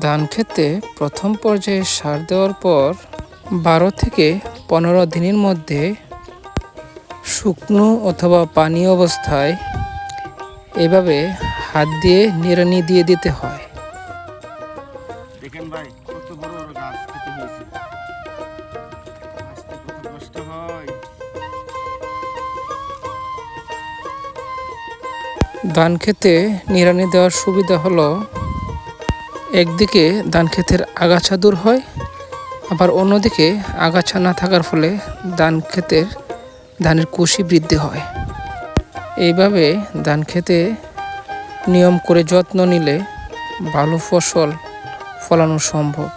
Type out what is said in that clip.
ধান খেতে প্রথম পর্যায়ে সার দেওয়ার পর বারো থেকে পনেরো দিনের মধ্যে শুকনো অথবা পানি অবস্থায় এভাবে হাত দিয়ে নিড়ানি দিয়ে দিতে হয়। দেখেন ভাই কত বড় বড় গাছ খেতে হয়েছে। আসতে কত কষ্ট হয়। ধান খেতে নিড়ানি দেওয়ার সুবিধা হলো একদিকে ধান ক্ষেতের আগাছা দূর হয়, আবার অন্যদিকে আগাছা না থাকার ফলে ধান ক্ষেতের ধানের কুশি বৃদ্ধি হয়। এইভাবে ধান খেতে নিয়ম করে যত্ন নিলে ভালো ফসল ফলানো সম্ভব।